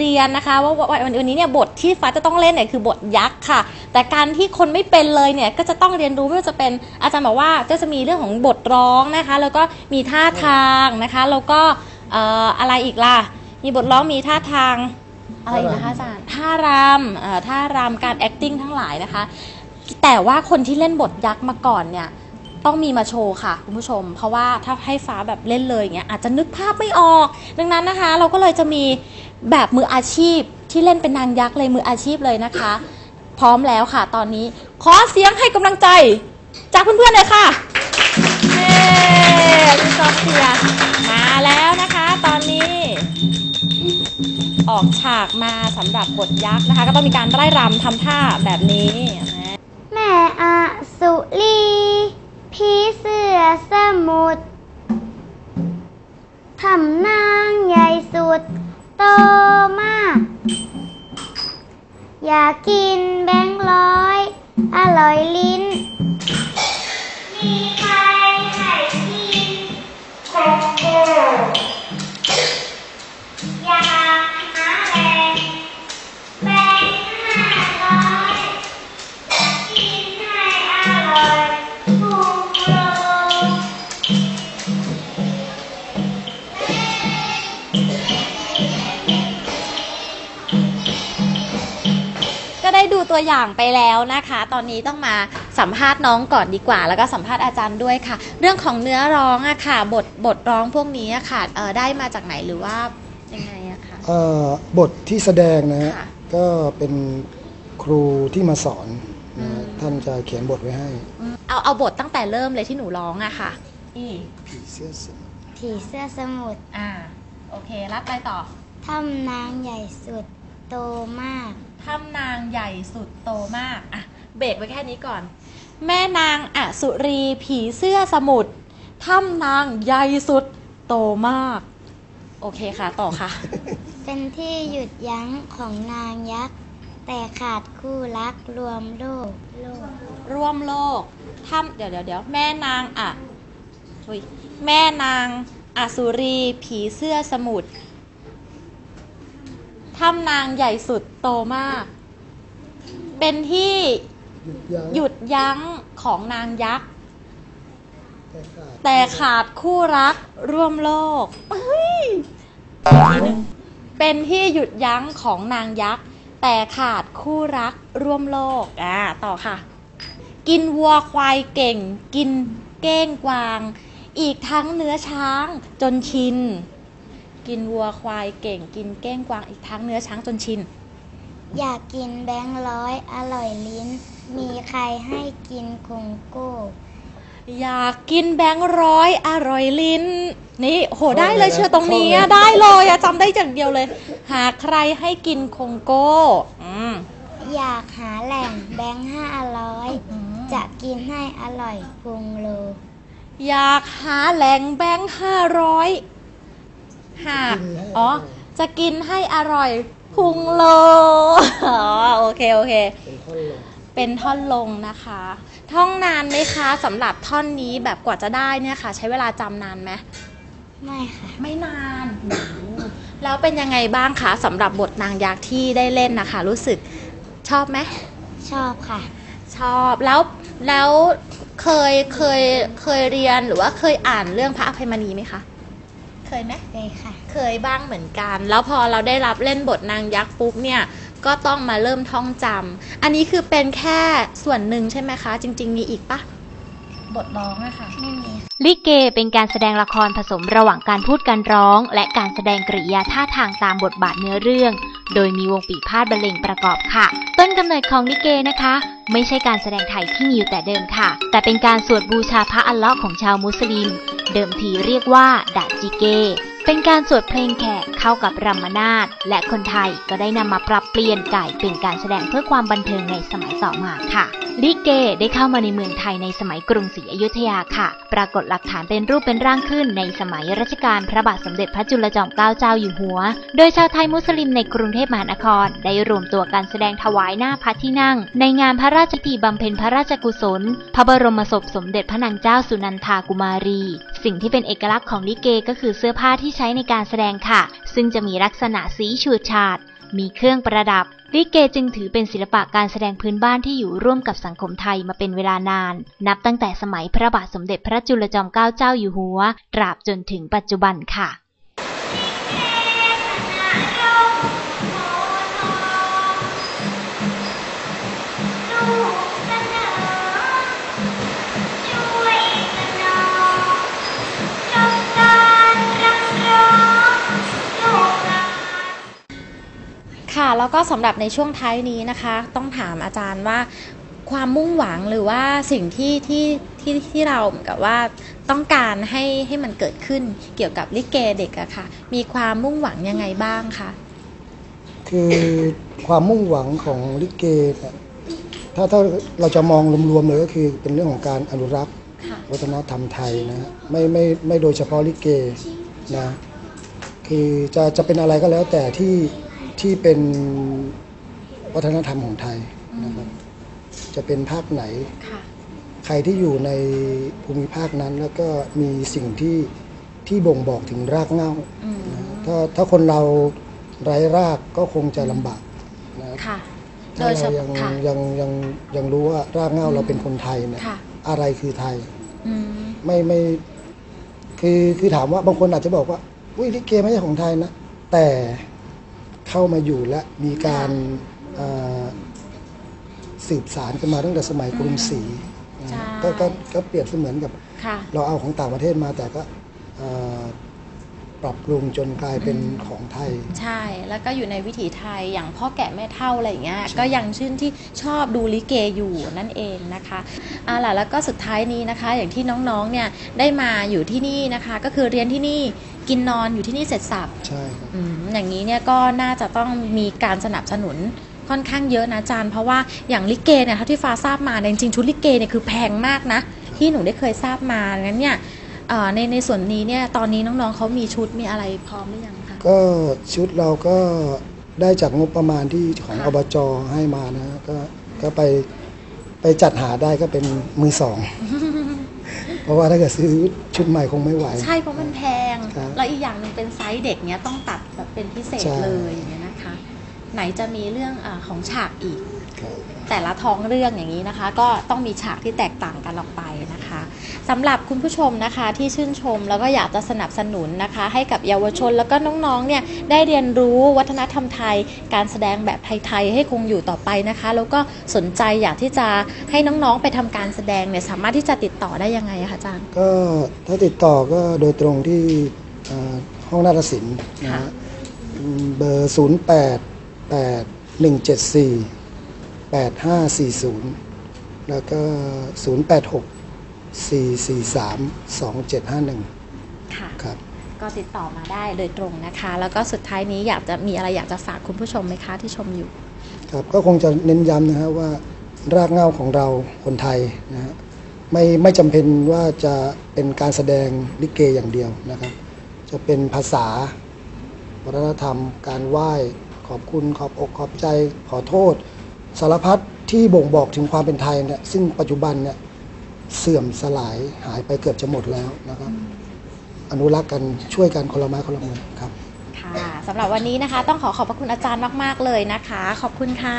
เรียนนะคะ ว่าวันนี้เนี่ยบทที่ฟ้าจะต้องเล่นเนี่ยคือบทยักษ์ค่ะ แต่การที่คนไม่เป็นเลยเนี่ยก็จะต้องเรียนรู้ไม่ว่าจะเป็นอาจารย์บอกว่าก็จะมีเรื่องของบทร้องนะคะ แล้วก็มีท่าทางนะคะ แล้วก็อะไรอีกล่ะ มีบทร้องมีท่าทางอะไรอีกนะคะอาจารย์ท่ารำเอ่อท่ารำการ acting ทั้งหลายนะคะ แต่ว่าคนที่เล่นบทยักษ์มาก่อนเนี่ย ต้องมีมาโชว์ค่ะคุณผู้ชม เพราะว่าถ้าให้ฟ้าแบบเล่นเลยอย่างเงี้ยอาจจะนึกภาพไม่ออก ดังนั้นนะคะ เราก็เลยจะมีแบบมืออาชีพที่เล่นเป็นนางยักษ์เลยมืออาชีพเลยนะคะ พร้อมแล้วค่ะ ตอนนี้ขอเสียงให้กำลังใจ จากเพื่อนๆเลยค่ะเย้คุณซอฟเทียมาแล้วนะคะ ตอนนี้ออกฉากมาสำหรับบทยักษ์นะคะ ก็ต้องมีการไร่รำทำท่าแบบนี้แม่อสุรี ผีเสื้อสมุทรทำนางใหญ่สุดโตมาก อยากกินแบงค์ร้อย อร่อยลิ้น มีใครให้กินโคโกอยากหาแรงแบงค์ห้าร้อย กินให้อร่อย ตัวอย่างไปแล้วนะคะ ตอนนี้ต้องมาสัมภาษณ์น้องก่อนดีกว่า แล้วก็สัมภาษณ์อาจารย์ด้วยค่ะ เรื่องของเนื้อร้องอะค่ะบทบทร้องพวกนี้อะค่ะเออได้มาจากไหนหรือว่ายังไงอะค่ะเอ่อบทที่แสดงนะฮะค่ะ ก็เป็นครูที่มาสอนนะฮะท่านจะเขียนบทไว้ให้เอาเอาบทตั้งแต่เริ่มเลยที่หนูร้องอะค่ะนี่ผีเสื้อสมุทรผีเสื้อสมุทรอ่าโอเค รับไปต่อทำนางใหญ่สุด โตมากถ้ำนางใหญ่สุดโตมากอะเบรกไว้แค่นี้ก่อน แม่นางอสุรีผีเสื้อสมุทรถ้ำนางใหญ่สุดโตมาก โอเคค่ะต่อค่ะ เป็นที่หยุดยั้งของนางยักษ์ แต่ขาดคู่รักรวมโลกโลกร่วมโลกถ้ำเดี๋ยวเดี๋ยวเดี๋ยวแม่นางอะอุ๊ยแม่นางอสุรีผีเสื้อสมุทร ถ้ำนางใหญ่สุดโตมาก เป็นที่หยุดยั้งของนางยักษ์แต่ขาดแต่ขาดคู่รักร่วมโลกเฮ้ยอีกทีหนึ่งเป็นที่หยุดยั้งของนางยักษ์แต่ขาดคู่รักร่วมโลก อ่า ต่อค่ะ กินวัวควายเก่ง กินเก้งกวาง อีกทั้งเนื้อช้างจนชิน กินวัวควายเก่งกินเก้งกวางอีกทั้งเนื้อช้างจนชิน อยากกินแบงค์ร้อยอร่อยลิ้น มีใครให้กินคงโก้ อยากกินแบงค์ร้อยอร่อยลิ้น นี่โหได้เลยเชื่อตรงนี้อะได้เลยอะจำได้อย่างเดียวเลย หากใครให้กินคงโก้อืมอยากหาแหล่งแบงค์ห้าร้อยจะกินให้อร่อยพุงโล อยากหาแหล่งแบงค์ห้าร้อย หากอ๋อ จะกินให้อร่อยพุงโลอ๋อโอเคโอเค เป็นท่อนลงเป็นท่อนลงนะคะ ท่องนานไหมคะสำหรับท่อนนี้แบบกว่าจะได้เนี่ยค่ะ ใช้เวลาจำนานไหมไม่ค่ะ ไม่นาน แล้วเป็นยังไงบ้างคะสำหรับบทนางยักษ์ที่ได้เล่นนะคะ รู้สึกชอบไหมชอบค่ะ ชอบแล้วแล้วเคยเคยเคยเรียนหรือว่าเคยอ่านเรื่องพระอภัยมณีไหมคะเค ยไหมเลยค่ะ เคยบ้างเหมือนกัน แล้วพอเราได้รับเล่นบทนางยักษ์ปุ๊บเนี่ย ก็ต้องมาเริ่มท่องจำอันนี้คือเป็นแค่ส่วนหนึ่งใช่ไหมคะ จริง ๆ มีอีกปะ บทร้องอะค่ะ ไม่มีค่ะลิเกเป็นการแสดงละครผสมระหว่างการพูดการร้อง และการแสดงกริยาท่าทางตามบทบาทเนื้อเรื่อง โดยมีวงปีพาดบรรเลงประกอบค่ะ ต้นกำเนิดของลิเกนะคะ ไม่ใช่การแสดงไทยที่มีอยู่แต่เดิมค่ะ แต่เป็นการสวดบูชาพระอัลเลาะห์ของชาวมุสลิม เดิมทีเรียกว่าดาจิเก เป็นการสวดเพลงแขกเข้ากับรัมนาตและคนไทยก็ได้นำมาปรับเปลี่ยนกลายเป็นการแสดงเพื่อความบันเทิงในสมัยต่อมาค่ะ ลิเกได้เข้ามาในเมืองไทยในสมัยกรุงศรีอยุธยาค่ะ ปรากฏหลักฐานเป็นรูปเป็นร่างขึ้นในสมัยรัชกาลพระบาทสมเด็จพระจุลจอมเกล้าเจ้าอยู่หัว โดยชาวไทยมุสลิมในกรุงเทพมหานคร ได้รวมตัวกันแสดงถวายหน้าพระที่นั่ง ในงานพระราชพิธีบำเพ็ญพระราชกุศล พระบรมศพสมเด็จพระนางเจ้าสุนันทากุมารี สิ่งที่เป็นเอกลักษณ์ของลิเกก็คือเสื้อผ้าที่ใช้ในการแสดงค่ะ ซึ่งจะมีลักษณะสีฉูดฉาด มีเครื่องประดับ ลิเกจึงถือเป็นศิลปะการแสดงพื้นบ้านที่อยู่ร่วมกับสังคมไทยมาเป็นเวลานาน นับตั้งแต่สมัยพระบาทสมเด็จพระจุลจอมเกล้าเจ้าอยู่หัว ตราบจนถึงปัจจุบันค่ะ ค่ะแล้วก็สำหรับในช่วงท้ายนี้นะคะ ต้องถามอาจารย์ว่าความมุ่งหวังหรือว่าสิ่งที่ที่ที่ที่เราเหมือนกับว่าต้องการให้ให้มันเกิดขึ้นเกี่ยวกับลิเกเด็กอะค่ะ มีความมุ่งหวังยังไงบ้างคะคือความมุ่งหวังของลิเกเนี่ยถ้าถ้าเราจะมองรวมๆเลยก็คือเป็นเรื่องของการอนุรักษ์ค่ะวัฒนธรรมไทยนะฮะไม่ไม่ไม่โดยเฉพาะลิเกนะคือจะจะเป็นอะไรก็แล้วแต่ที่ ที่เป็นวัฒนธรรมของไทยนะครับ จะเป็นภาคไหน ค่ะ ใครที่อยู่ในภูมิภาคนั้นแล้วก็มีสิ่งที่ที่บ่งบอกถึงรากเหง้าอืมนะถ้าถ้าคนเราไร้รากก็คงจะลำบากนะค่ะ โดถ้ายเฉเรายังพาะค่ะ ยังยังยังรู้ว่ารากเหง้าเราเป็นคนไทยเนี่ยค่ะ อะไรคือไทย อืม ไม่ไม่คือคือถามว่าบางคนอาจจะบอกว่าอุ้ยลิเกไม่ใช่ของไทยนะ แต่ เข้ามาอยู่และมีการเอ่อสืบสารกันมาตั้งแต่สมัยกรุงศรีนะใช่ก็ก็ก็เปรียบเสมือนกับค่ะเราเอาของต่างประเทศมาแต่ก็เอ่อปรับปรุงจนกลายเป็นของไทย ใช่แล้วก็อยู่ในวิถีไทยอย่างพ่อแก่แม่เท่าอะไรอย่างเงี้ยก็ยังชื่นที่ชอบดูลิเกอยู่นั่นเองนะคะอ่าล่ะแล้วก็สุดท้ายนี้นะคะ อย่างที่น้องๆเนี่ยได้มาอยู่ที่นี่นะคะ ก็คือเรียนที่นี่ กินนอนอยู่ที่นี่เสร็จสับใช่ครับอืมอย่างนี้เนี่ยก็น่าจะต้องมีการสนับสนุนค่อนข้างเยอะนะอาจารย์ เพราะว่าอย่างลิเกเนี่ยเท่าที่ฟ้าทราบมาเนี่ยจริงๆชุดลิเกเนี่ยคือแพงมากนะ ที่หนูได้เคยทราบมางั้นเนี่ยเอ่อในในส่วนนี้เนี่ยตอนนี้น้องๆเขามีชุดมีอะไรพร้อมหรือยังคะ ก็ชุดเราก็ได้จากงบประมาณที่ของค่ะ อบจให้มานะก็ก็ไปไปจัดหาได้ก็เป็นมือสอง เพราะว่าถ้าเกิดซื้อชุดใหม่คงไม่ไหว ใช่เพราะมันแพง ครับแล้วอีกอย่างหนึ่งเป็นไซส์เด็กเนี้ยต้องตัดแบบเป็นพิเศษใช่เลยอย่างเงี้ยนะคะ ไหนจะมีเรื่องอาของฉากอีกครับแต่ละท้องเรื่องอย่างนี้นะคะ ก็ต้องมีฉากที่แตกต่างกันออกไปนะคะสำหรับคุณผู้ชมนะคะที่ชื่นชมแล้วก็อยากจะสนับสนุนนะคะ ให้กับเยาวชนแล้วก็น้องๆเนี่ยได้เรียนรู้วัฒนธรรมไทย การแสดงแบบไทยๆให้คงอยู่ต่อไปนะคะ แล้วก็สนใจอยากที่จะให้น้องๆไปทำการแสดงเนี่ยสามารถที่จะติดต่อได้ยังไงอะคะอาจารย์ก็ถ้าติดต่อก็โดยตรงที่เอ่อห้องนาฏศิลป์นะค่ะฮะอืมเบอร์ 0 8 8 1 7 4 8 5 4 0 แล้วก็ 0 8 6 4 4 3 2 7 5 1 ค่ะ ครับ ก็ติดต่อมาได้โดยตรงนะคะ แล้วก็สุดท้ายนี้อยากจะมีอะไรอยากจะฝากคุณผู้ชมไหมคะที่ชมอยู่ ครับ ก็คงจะเน้นย้ำนะฮะว่ารากเหง้าของเราคนไทยนะฮะไม่ไม่จำเป็นว่าจะเป็นการแสดงลิเกอย่างเดียวนะครับ จะเป็นภาษา วัฒนธรรม การไหว้ ขอบคุณขอบอกขอบใจขอโทษ สารพัดที่บ่งบอกถึงความเป็นไทยเนี่ยซึ่งปัจจุบันเนี่ยเสื่อมสลายหายไปเกือบจะหมดแล้วนะครับ อนุรักษ์กันช่วยกันคนละไม้คนละมือครับ ค่ะสำหรับวันนี้นะคะ ต้องขอขอบพระคุณอาจารย์มาก ๆ เลยนะคะ ขอบคุณค่ะ